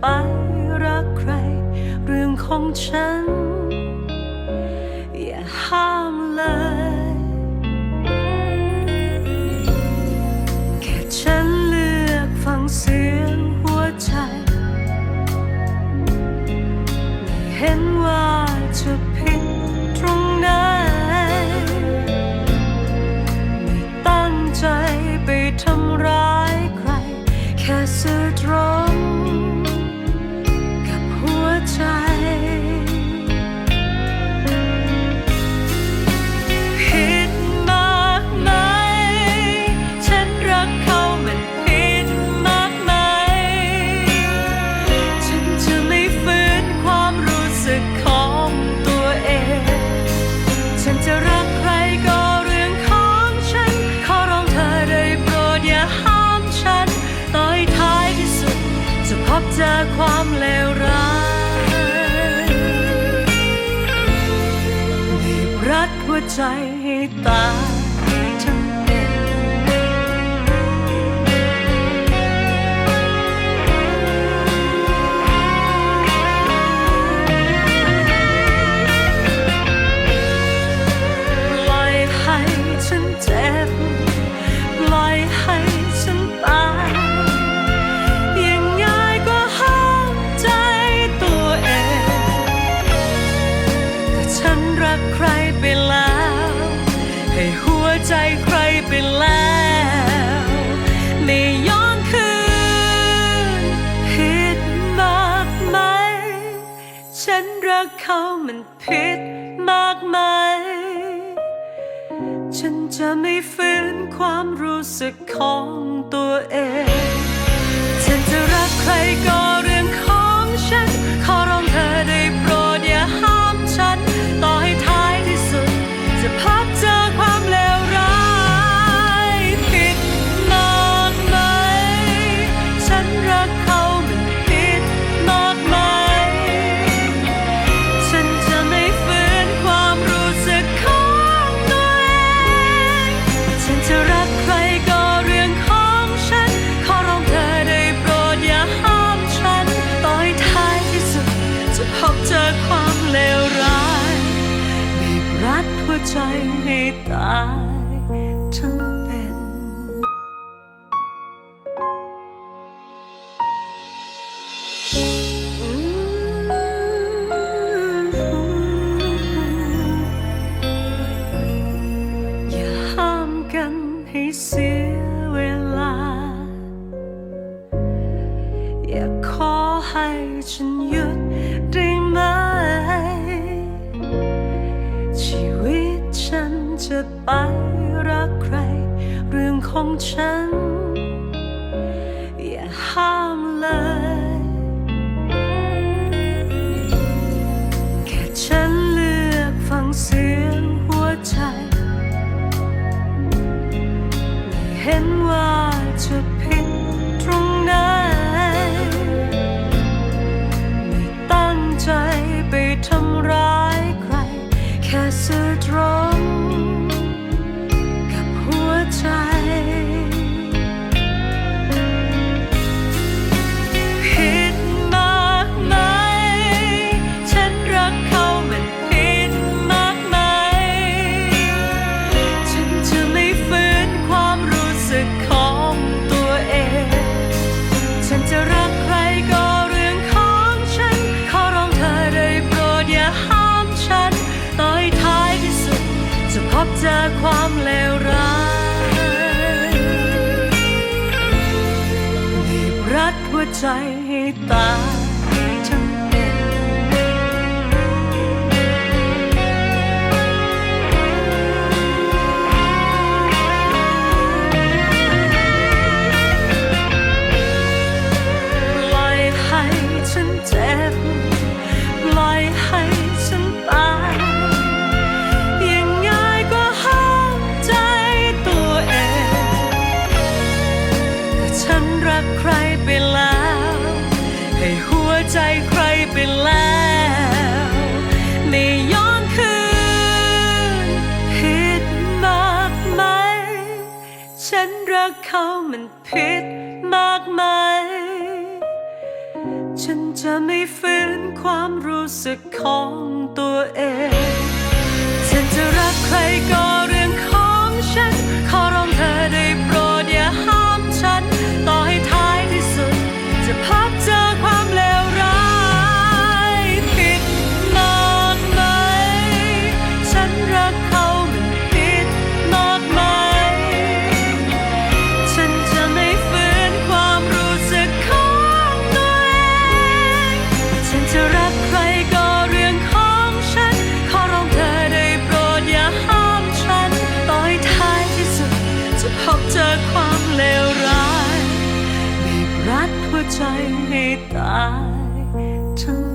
ไปรักใคร เรื่องของฉัน อย่าห้ามเลย แค่ฉันเลือกฟังเสียงหัวใจ ไม่เห็นว่าจะ รัดหัวใจให้ตาย กเขามันผิดมากไหม ฉันจะไม่ฝืนความรู้สึกของตัวเอง ฉันจะรักใครก็ Ta 沉 ใจให้ตาย รักเขามันผิดมากไหม ฉันจะไม่ฝืนความรู้สึกของตัวเอง ฉันจะรักใครก็ ใจให้ตายทั้ง